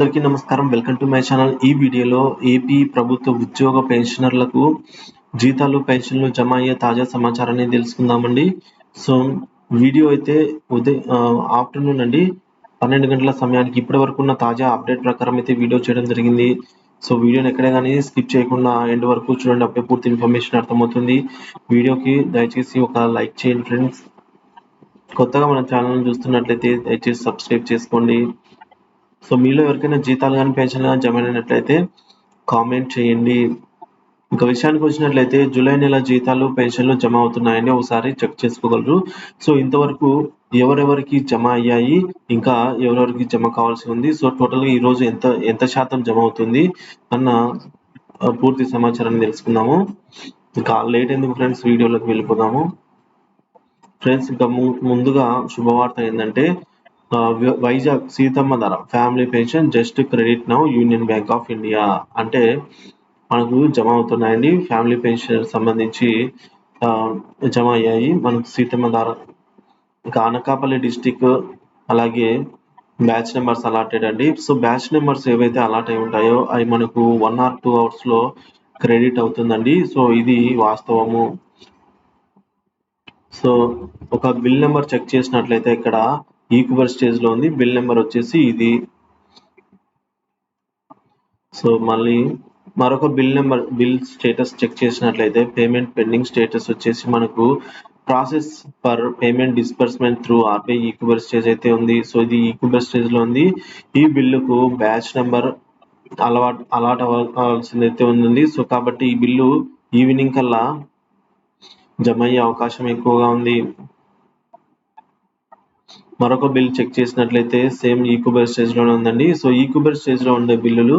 అందరికీ నమస్కారం. Welcome to my channel. ఈ వీడియోలో ఏపీ ప్రభుత్వ ఉద్యోగ పెన్షనర్లకు జీతాలు పెన్షన్లు జమ అయ్యే తాజా సమాచారాన్ని తెలుసుకుందామండి. సో వీడియో అయితే ఉదయం ఆఫ్టర్నూన్ అండి. పన్నెండు గంటల సమయానికి ఇప్పటి వరకు ఉన్న తాజా అప్డేట్ ప్రకారం అయితే వీడియో చేయడం జరిగింది. సో వీడియోని ఎక్కడే కానీ స్కిప్ చేయకుండా ఎండ్ వరకు చూడండి. అప్పుడే పూర్తి ఇన్ఫర్మేషన్ అర్థమవుతుంది. వీడియోకి దయచేసి ఒక లైక్ చేయండి ఫ్రెండ్స్. కొత్తగా మన ఛానల్ చూస్తున్నట్లయితే దయచేసి సబ్స్క్రైబ్ చేసుకోండి. సో మీలో ఎవరికైనా జీతాలు కానీ పెన్షన్ కానీ జమ అయినట్లయితే కామెంట్ చేయండి. ఇంకా విషయానికి వచ్చినట్లయితే జూలై నెల జీతాలు పెన్షన్లు జమ అవుతున్నాయని ఒకసారి చెక్ చేసుకోగలరు. సో ఇంతవరకు ఎవరెవరికి జమ అయ్యాయి ఇంకా ఎవరెవరికి జమ కావాల్సి ఉంది. సో టోటల్ ఈరోజు ఈ రోజు ఎంత ఎంత శాతం జమ అవుతుంది అన్న పూర్తి సమాచారాన్ని తెలుసుకుందాము. ఇంకా లేట్ ఎందుకు ఫ్రెండ్స్ వీడియోలోకి వెళ్ళిపోదాము. ఫ్రెండ్స్ ఇంకా ముందుగా శుభవార్త ఏంటంటే Vizag Seethamma Dhara family pension just credit now Union Bank of India. అంటే మనకు జమ అవుతున్నాయండి. ఫ్యామిలీ పెన్షన్ సంబంధించి ఆ, జమ అయ్యాయి. మనకు సీతమ్మ ధర ఇంకా అనకాపల్లి డిస్టిక్ అలాగే బ్యాచ్ నెంబర్స్ అలాటెడ్ అండి. సో బ్యాచ్ నెంబర్స్ ఏవైతే అలాట్ అయి ఉంటాయో అవి మనకు వన్ ఆర్ టూ అవర్స్లో క్రెడిట్ అవుతుందండి. సో ఇది వాస్తవము. సో ఒక బిల్ నెంబర్ చెక్ చేసినట్లయితే ఇక్కడ ఈక్వల్ స్టేజ్లో ఉంది. బిల్ నెంబర్ వచ్చేసి ఇది. సో మళ్ళీ మరొక bill number bill status check చేసినట్లయితే పేమెంట్ పెండింగ్ స్టేటస్ వచ్చేసి మనకు process per payment disbursement through RBI equal stage అయితే ఉంది. సో ఇది ఈక్వల్ స్టేజ్లో ఉంది. ఈ బిల్లుకు బ్యాచ్ నెంబర్ అలవాట్ అలాట్ అవ్వాల్సింది అయితే ఉంది సో కాబట్టి ఈ బిల్లు ఈవినింగ్ కల్లా జమ అయ్యే అవకాశం ఎక్కువగా ఉంది. మరొక బిల్ చెక్ చేసినట్లయితే సేమ్ ఈక్యూబర్ స్టేజ్లోనే ఉందండి. సో ఈక్యూబర్ స్టేజ్లో ఉండే బిల్లులు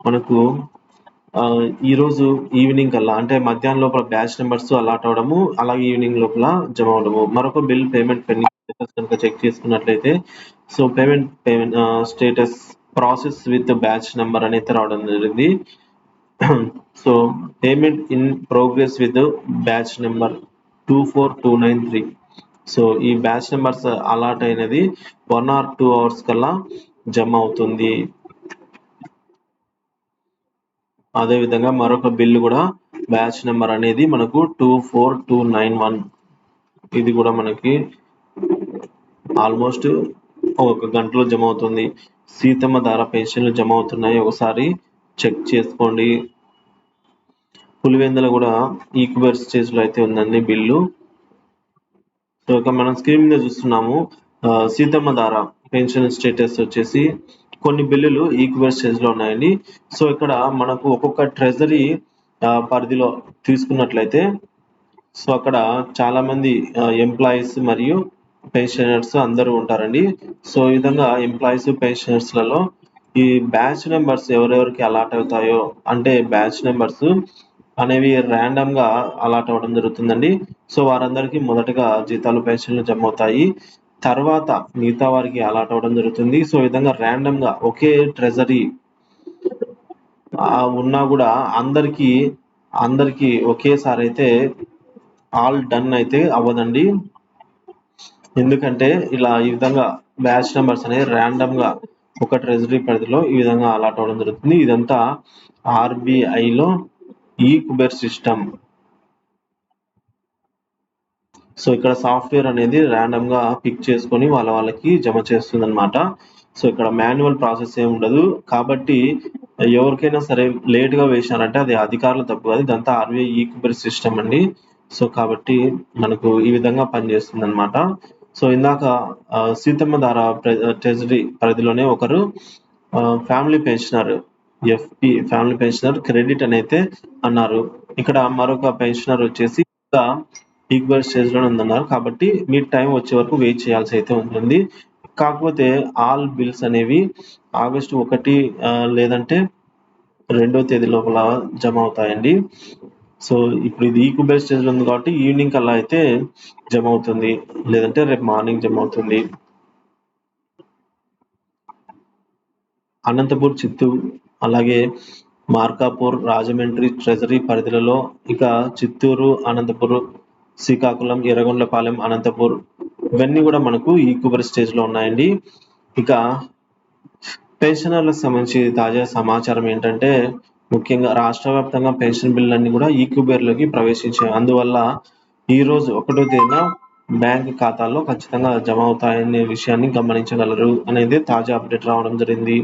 మనకు ఆ, ఈ రోజు ఈవినింగ్ కల్లా అంటే మధ్యాహ్నం లోపల బ్యాచ్ నెంబర్స్ అలాట్ అవడము అలాగే ఈవినింగ్ లోపల జమ అవడము మరొక బిల్ పేమెంట్ పెండింగ్ స్టేటస్ కనుక చెక్ చేసుకున్నట్లయితే so payment payment status process with batch number అనేది రావడం జరిగింది. So payment in progress with batch number two four two nine three. So ఈ బ్యాచ్ నెంబర్స్ అలాట్ అయినది వన్ ఆర్ టూ అవర్స్ కల్లా జమ అవుతుంది. అదే విధంగా మరొక బిల్లు కూడా బ్యాచ్ నెంబర్ అనేది మనకు two four two nine one ఇది కూడా మనకి ఆల్మోస్ట్ ఒక గంటలో జమ అవుతుంది. సీతమ్మ ధార పెన్షన్లు జమ అవుతున్నాయి. ఒకసారి చెక్ చేసుకోండి. పులివెందుల కూడా ఈక్వల్ స్టేజ్లో అయితే ఉందండి బిల్లు సో మనం స్క్రీన్ మీద చూస్తున్నాము. సీతమ్మ ధార పెన్షన్ స్టేటస్ వచ్చేసి కొన్ని బిల్లులు ఈక్వల్ స్టేజ్లో ఉన్నాయండి. సో ఇక్కడ మనకు ఒక్కొక్క ట్రెజరీ పరిధిలో తీసుకున్నట్లయితే సో అక్కడ చాలా మంది ఎంప్లాయీస్ మరియు పెన్షనర్స్ అందరూ ఉంటారండి. సో ఈ విధంగా ఎంప్లాయీస్ పెన్షనర్స్లలో ఈ బ్యాచ్ నెంబర్స్ ఎవరెవరికి అలాట్ అవుతాయో అంటే బ్యాచ్ నెంబర్స్ అనేవి ర్యాండమ్గా అలాట్ అవ్వడం జరుగుతుందండి. సో వారందరికీ మొదటగా జీతాలు పెన్షన్లు జమ అవుతాయి తర్వాత మిగతా వారికి అలాట్ అవ్వడం జరుగుతుంది. సో ఈ విధంగా ర్యాండమ్గా ఒకే ట్రెజరీ ఉన్నా కూడా అందరికి అందరికి ఒకేసారి అయితే ఆల్ డన్ అయితే అవ్వదండి. ఎందుకంటే ఇలా ఈ విధంగా బ్యాచ్ నెంబర్స్ అనేవి ర్యాండమ్గా ఒక ట్రెజరీ పరిధిలో ఈ విధంగా అలాట్ అవ్వడం జరుగుతుంది. ఇదంతా RBI లో ఈ కుబెర్ సిస్టమ్. సో ఇక్కడ సాఫ్ట్వేర్ అనేది ర్యాండమ్గా పిక్ చేసుకొని వాళ్ళ వాళ్ళకి జమ చేస్తుంది అనమాట సో ఇక్కడ మాన్యువల్ ప్రాసెస్ ఏమి ఉండదు. కాబట్టి ఎవరికైనా సరే లేట్గా వేసినారంటే అది అధికారుల తప్పు కాదు. ఇదంతా ఆర్బీఐ ఈ సిస్టమ్ అండి. సో కాబట్టి మనకు ఈ విధంగా పనిచేస్తుంది అనమాట సో ఇందాక సీతమ్మ ధార ట్రెజరీ పరిధిలోనే ఒకరు family pensioner FP family pensioner credit అని అయితే అన్నారు. ఇక్కడ మరొక పెన్షనర్ వచ్చేసి ఇంకా ఈక్వల్ స్టేజ్లో ఉందన్నారు. కాబట్టి మీ టైం వచ్చే వరకు వెయిట్ చేయాల్సి అయితే ఉంటుంది. కాకపోతే ఆల్ బిల్స్ అనేవి ఆగస్టు ఒకటి లేదంటే రెండో తేదీ లోపల జమ అవుతాయండి. సో ఇప్పుడు ఇది ఈక్వల్ స్టేజ్లో ఉంది కాబట్టి ఈవినింగ్ కల్లా అయితే జమ అవుతుంది. లేదంటే రేపు మార్నింగ్ జమ అవుతుంది. అనంతపూర్ చిత్తూరు అలాగే మార్కాపూర్ రాజమండ్రి ట్రెజరీ పరిధిలలో ఇక చిత్తూరు అనంతపూర్ శ్రీకాకుళం ఎర్రగొండపాలెం అనంతపూర్ ఇవన్నీ కూడా మనకు ఈక్వల్ స్టేజ్లో ఉన్నాయండి. ఇక పెన్షనర్లకు సంబంధించి తాజా సమాచారం ఏంటంటే ముఖ్యంగా రాష్ట్ర వ్యాప్తంగా పెన్షన్ బిల్లులన్నీ కూడా ఈక్యూబేర్లోకి ప్రవేశించాయి. అందువల్ల ఈ రోజు ఒకటో తేదీన బ్యాంక్ ఖాతాల్లో ఖచ్చితంగా జమ అవుతాయనే విషయాన్ని గమనించగలరు అనేది తాజా అప్డేట్ రావడం జరిగింది.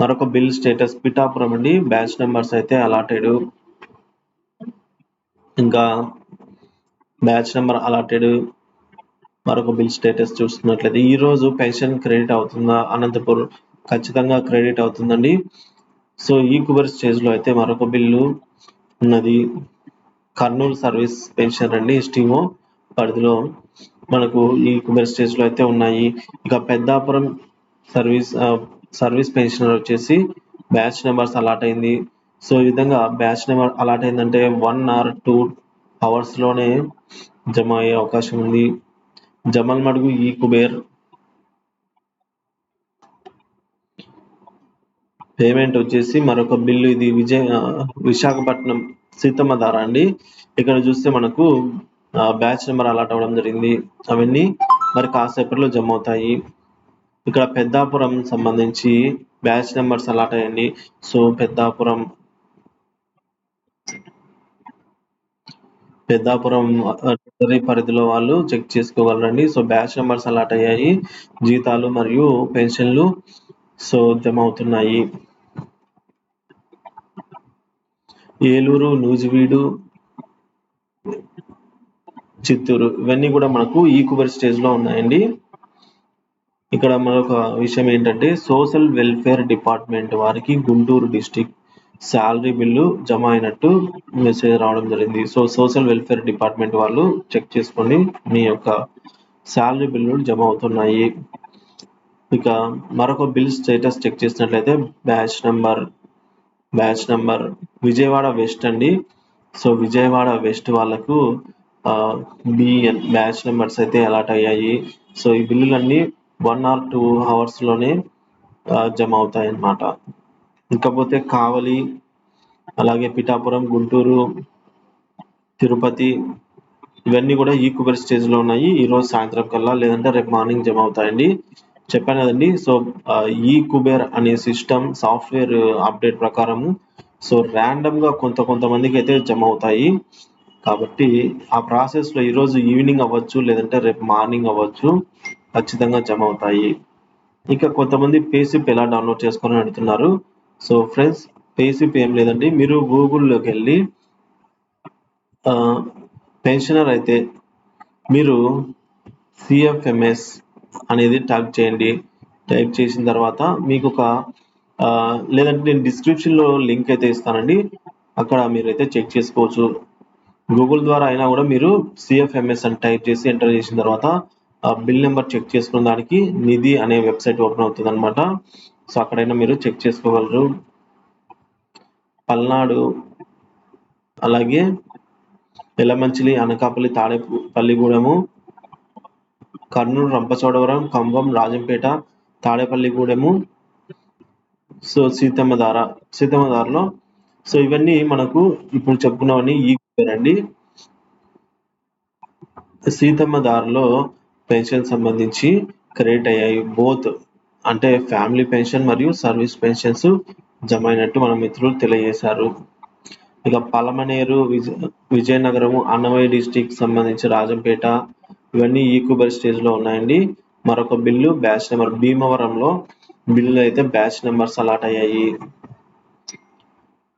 మరొక బిల్ స్టేటస్ పిఠాపురం అండి. బ్యాచ్ నెంబర్స్ అయితే అలాటెడ్. ఇంకా బ్యాచ్ నెంబర్ అలాటెడ్. మరొక బిల్ స్టేటస్ చూస్తున్నట్లయితే ఈ రోజు పెన్షన్ క్రెడిట్ అవుతుందా? అనంతపురం ఖచ్చితంగా క్రెడిట్ అవుతుందండి. సో ఈ కుబర్ స్టేజ్లో అయితే మరొక బిల్లు ఉన్నది. కర్నూలు సర్వీస్ పెన్షన్ అండి ఎస్టీఓ పరిధిలో మనకు ఈ కుబర్ స్టేజ్లో అయితే ఉన్నాయి. ఇక పెద్దాపురం సర్వీస్ సర్వీస్ పెన్షనర్ వచ్చేసి బ్యాచ్ నెంబర్స్ అలాట్ అయింది. సో ఈ విధంగా బ్యాచ్ నెంబర్ అలాట్ అయిందంటే వన్ ఆర్ టూ అవర్స్లోనే జమ అయ్యే అవకాశం ఉంది. జమల్ మడుగు ఈ కుబేర్. పేమెంట్ వచ్చేసి మరొక బిల్లు. ఇది విజయ విశాఖపట్నం సీతమ్మ ధార అండి. ఇక్కడ చూస్తే మనకు బ్యాచ్ నెంబర్ అలాట్ అవ్వడం జరిగింది. అవన్నీ మరి కాసేపట్లో జమ అవుతాయి. ఇక్కడ పెద్దాపురం సంబంధించి బ్యాచ్ నెంబర్స్ అలాట్ అయ్యండి. సో పెద్దాపురం పెద్దాపురం పరిధిలో వాళ్ళు చెక్ చేసుకోగలరండి. సో బ్యాచ్ నెంబర్స్ అలాట్ అయ్యాయి. జీతాలు మరియు పెన్షన్లు సో జమ అవుతున్నాయి ఏలూరు నూజివీడు చిత్తూరు ఇవన్నీ కూడా మనకు ఈ కుబర్ స్టేజ్లో ఉన్నాయండి. ఇక్కడ మరొక విషయం ఏంటంటే సోషల్ వెల్ఫేర్ డిపార్ట్మెంట్ వారికి గుంటూరు డిస్టిక్ శాలరీ బిల్లు జమ అయినట్టు మెసేజ్ రావడం జరిగింది. సో సోషల్ వెల్ఫేర్ డిపార్ట్మెంట్ వాళ్ళు చెక్ చేసుకోండి. మీ యొక్క శాలరీ బిల్లు జమ అవుతున్నాయి. ఇక మరొక బిల్ స్టేటస్ చెక్ చేసినట్లయితే batch number batch number Vijayawada west అండి. సో విజయవాడ వెస్ట్ వాళ్ళకు బిఎన్ బ్యాచ్ నెంబర్స్ అయితే అలాట్ అయ్యాయి. సో ఈ బిల్లులన్నీ వన్ ఆర్ టూ అవర్స్లోనే జమ అవుతాయి అన్నమాట ఇకపోతే కావలి అలాగే పిఠాపురం గుంటూరు తిరుపతి ఇవన్నీ కూడా ఈక్వల్ స్టేజ్లో ఉన్నాయి. ఈ రోజు సాయంత్రం కల్లా లేదంటే రేపు మార్నింగ్ జమ అవుతాయండి. చెప్పాను కదండి సో ఈ కుబేర్ అనే సిస్టమ్ సాఫ్ట్వేర్ అప్డేట్ ప్రకారము సో ర్యాండమ్గా కొంత కొంతమందికి అయితే జమ అవుతాయి. కాబట్టి ఆ ప్రాసెస్లో ఈ రోజు ఈవినింగ్ అవ్వచ్చు లేదంటే రేపు మార్నింగ్ అవ్వచ్చు. ఖచ్చితంగా జమ అవుతాయి. ఇక కొంతమంది పేసిప్ ఎలా డౌన్లోడ్ చేసుకొని అడుగుతున్నారు. సో ఫ్రెండ్స్ పేసిప్ ఏం లేదండి. మీరు గూగుల్లోకి వెళ్ళి పెన్షనర్ అయితే మీరు సిఎఫ్ఎంఎస్ అనేది టైప్ చేయండి. టైప్ చేసిన తర్వాత మీకు ఒక లేదంటే నేను డిస్క్రిప్షన్లో లింక్ అయితే ఇస్తానండి. అక్కడ మీరైతే చెక్ చేసుకోవచ్చు. గూగుల్ ద్వారా అయినా కూడా మీరు సిఎఫ్ఎంఎస్ అని టైప్ చేసి ఎంటర్ చేసిన తర్వాత బిల్ నెంబర్ చెక్ చేసుకున్న దానికి నిధి అనే వెబ్సైట్ ఓపెన్ అవుతుంది అనమాట సో అక్కడైనా మీరు చెక్ చేసుకోగలరు. పల్నాడు అలాగే ఎలమంచిలి అనకాపల్లి తాడేపల్లిగూడెము కర్నూలు రంపచోడవరం కంభం రాజంపేట తాడేపల్లిగూడెము సో సీతమ్మ సీతమ్మధారలో. సీతమ్మ సో ఇవన్నీ మనకు ఇప్పుడు చెప్పుకున్నవన్నీ ఈ అండి. సీతమ్మధారలో పెన్షన్ సంబంధించి క్రెడిట్ అయ్యాయి. బోత్ అంటే ఫ్యామిలీ పెన్షన్ మరియు సర్వీస్ పెన్షన్స్ జమ అయినట్టు మన మిత్రులు తెలియజేశారు. ఇక పలమనేరు విజ విజయనగరము అన్నమయ్య డిస్టిక్ సంబంధించి రాజంపేట ఇవన్నీ ఈక్యూబర్ స్టేజ్లో ఉన్నాయండి. మరొక బిల్లు బ్యాచ్ నెంబర్ భీమవరంలో బిల్లు అయితే బ్యాచ్ నెంబర్స్ అలాట్ అయ్యాయి.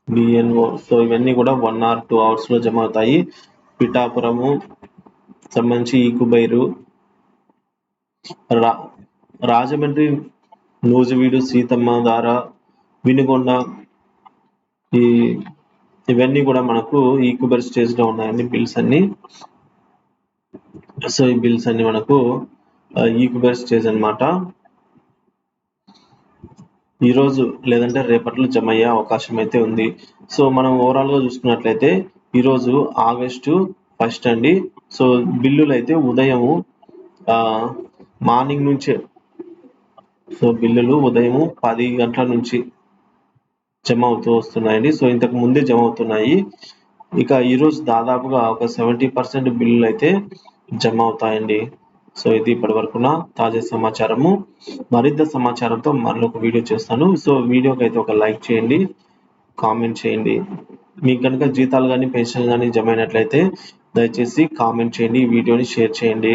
బిఎన్ఓ సో ఇవన్నీ కూడా వన్ ఆర్ టూ అవర్స్లో జమ అవుతాయి. పిఠాపురము సంబంధించి ఈకుబైరు రా రాజమండ్రి నూజివీడు సీతమ్మ దార వినుగొండ ఈ ఇవన్నీ కూడా మనకు ఈక్వబర్ స్టేజ్లో ఉన్నాయండి బిల్స్ అన్ని. సో ఈ బిల్స్ అన్ని మనకు ఈక్వబర్ స్టేజ్ అన్నమాట. ఈ రోజు లేదంటే రేపట్లో జమ అయ్యే అవకాశం అయితే ఉంది. సో మనం ఓవరాల్గా చూసుకున్నట్లయితే ఈ రోజు ఆగస్టు ఫస్ట్ అండి. సో బిల్లులు అయితే ఉదయము మార్నింగ్ నుంచే. సో బిల్లులు ఉదయం పది గంటల నుంచి జమ అవుతూ వస్తున్నాయండి. సో ఇంతకు ముందే జమ అవుతున్నాయి. ఇక ఈ రోజు దాదాపుగా ఒక సెవెంటీ పర్సెంట్ బిల్లులు అయితే జమ అవుతాయండి. సో ఇది ఇప్పటి వరకున తాజా సమాచారము. మరింత సమాచారంతో మరొక వీడియో చేస్తాను. సో వీడియోకి అయితే ఒక లైక్ చేయండి కామెంట్ చేయండి. మీకు కనుక జీతాలు కానీ పెన్షన్ కానీ జమ అయినట్లయితే దయచేసి కామెంట్ చేయండి వీడియోని షేర్ చేయండి.